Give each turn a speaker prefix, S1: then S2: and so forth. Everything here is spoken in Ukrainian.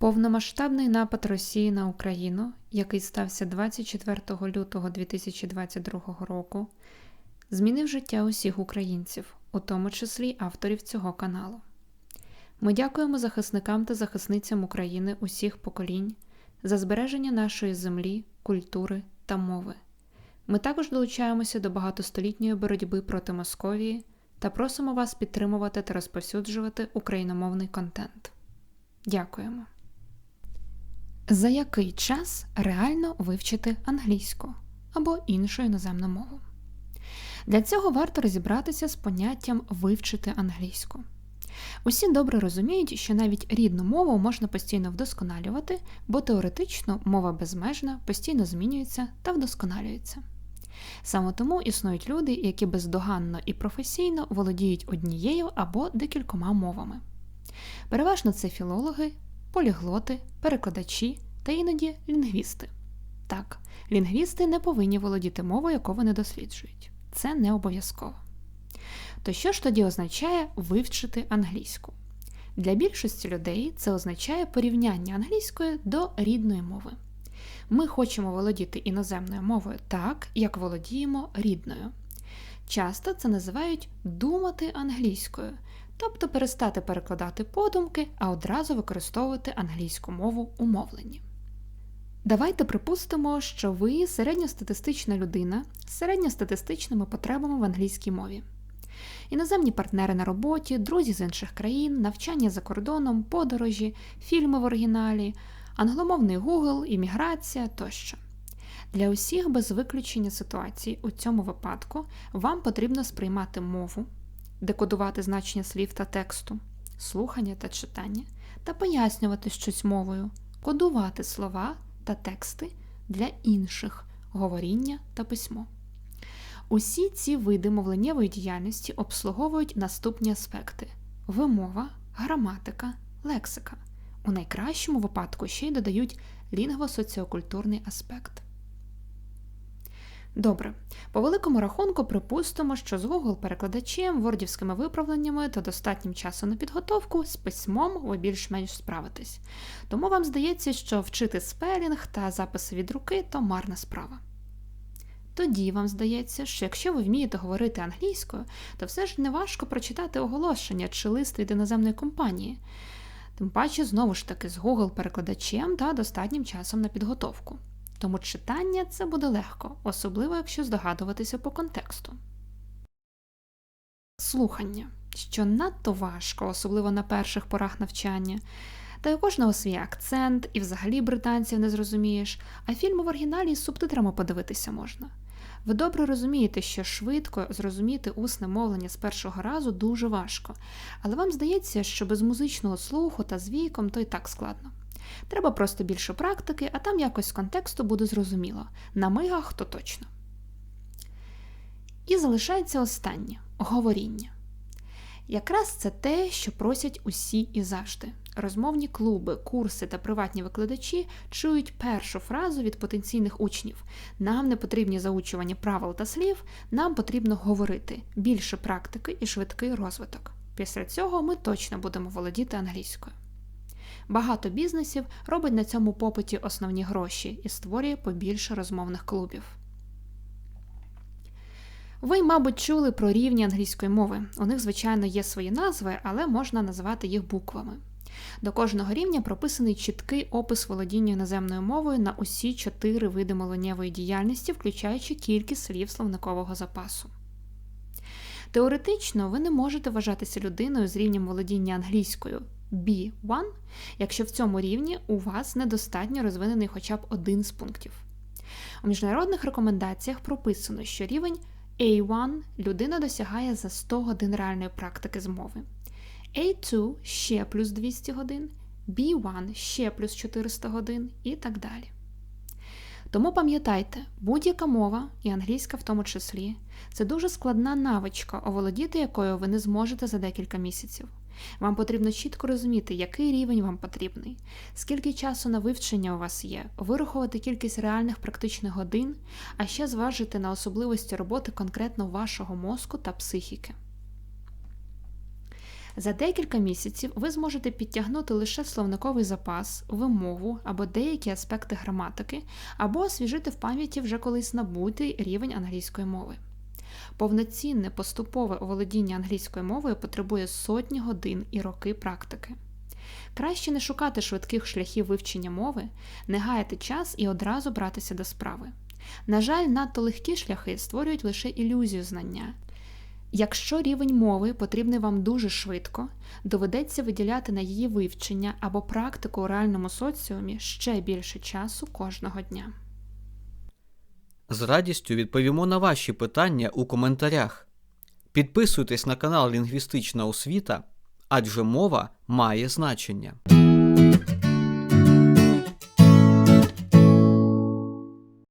S1: Повномасштабний напад Росії на Україну, який стався 24 лютого 2022 року, змінив життя усіх українців, у тому числі авторів цього каналу. Ми дякуємо захисникам та захисницям України усіх поколінь за збереження нашої землі, культури та мови. Ми також долучаємося до багатостолітньої боротьби проти Московії та просимо вас підтримувати та розповсюджувати україномовний контент. Дякуємо. За який час реально вивчити англійську або іншу іноземну мову? Для цього варто розібратися з поняттям вивчити англійську. Усі добре розуміють, що навіть рідну мову можна постійно вдосконалювати, бо теоретично мова безмежна, постійно змінюється та вдосконалюється. Саме тому існують люди, які бездоганно і професійно володіють однією або декількома мовами. Переважно це філологи, поліглоти, перекладачі та іноді лінгвісти. Так, лінгвісти не повинні володіти мовою, яку вони досліджують. Це не обов'язково. То що ж тоді означає вивчити англійську? Для більшості людей це означає порівняння англійської до рідної мови. Ми хочемо володіти іноземною мовою так, як володіємо рідною. Часто це називають думати англійською, тобто перестати перекладати подумки, а одразу використовувати англійську мову у мовленні. Давайте припустимо, що ви середньостатистична людина з середньостатистичними потребами в англійській мові. Іноземні партнери на роботі, друзі з інших країн, навчання за кордоном, подорожі, фільми в оригіналі, англомовний Google, імміграція тощо. Для усіх без виключення ситуацій у цьому випадку вам потрібно сприймати мову, декодувати значення слів та тексту, слухання та читання, та пояснювати щось мовою, кодувати слова та тексти для інших говоріння та письмо. Усі ці види мовленнєвої діяльності обслуговують наступні аспекти: вимова, граматика, лексика. У найкращому випадку ще й додають лінгвосоціокультурний аспект. Добре, по великому рахунку припустимо, що з Google-перекладачем, вордівськими виправленнями та достатнім часу на підготовку з письмом ви більш-менш справитесь. Тому вам здається, що вчити спелінг та записи від руки то марна справа. Тоді вам здається, що якщо ви вмієте говорити англійською, то все ж не важко прочитати оголошення чи лист від іноземної компанії, тим паче, знову ж таки, з Google-перекладачем та достатнім часом на підготовку. Тому читання це буде легко, особливо якщо здогадуватися по контексту. Слухання, що надто важко, особливо на перших порах навчання. Та й у кожного свій акцент, і взагалі британців не зрозумієш, а фільми в оригіналі з субтитрами подивитися можна. Ви добре розумієте, що швидко зрозуміти усне мовлення з першого разу дуже важко, але вам здається, що без музичного слуху та з віком то й так складно. Треба просто більше практики, а там якось з контексту буде зрозуміло. На мигах то точно. І залишається останнє говоріння. Якраз це те, що просять усі і завжди. Розмовні клуби, курси та приватні викладачі чують першу фразу від потенційних учнів: нам не потрібні заучування правил та слів, нам потрібно говорити більше практики і швидкий розвиток. Після цього ми точно будемо володіти англійською. Багато бізнесів робить на цьому попиті основні гроші і створює побільше розмовних клубів. Ви, мабуть, чули про рівні англійської мови. У них, звичайно, є свої назви, але можна називати їх буквами. До кожного рівня прописаний чіткий опис володіння іноземною мовою на усі чотири види мовленнєвої діяльності, включаючи кількість слів словникового запасу. Теоретично ви не можете вважатися людиною з рівнем володіння англійською B1, якщо в цьому рівні у вас недостатньо розвинений хоча б один з пунктів. У міжнародних рекомендаціях прописано, що рівень A1 людина досягає за 100 годин реальної практики з мови. A2 ще плюс 200 годин, B1 ще плюс 400 годин і так далі. Тому пам'ятайте, будь-яка мова, і англійська в тому числі, це дуже складна навичка, оволодіти якою ви не зможете за декілька місяців. Вам потрібно чітко розуміти, який рівень вам потрібний, скільки часу на вивчення у вас є, вирахувати кількість реальних практичних годин, а ще зважити на особливості роботи конкретно вашого мозку та психіки. За декілька місяців ви зможете підтягнути лише словниковий запас, вимову або деякі аспекти граматики, або освіжити в пам'яті вже колись набутий рівень англійської мови. Повноцінне поступове оволодіння англійською мовою потребує сотні годин і роки практики. Краще не шукати швидких шляхів вивчення мови, не гаяти час і одразу братися до справи. На жаль, надто легкі шляхи створюють лише ілюзію знання. Якщо рівень мови потрібний вам дуже швидко, доведеться виділяти на її вивчення або практику у реальному соціумі ще більше часу кожного дня.
S2: З радістю відповімо на ваші питання у коментарях. Підписуйтесь на канал Лінгвістична освіта, адже мова має значення.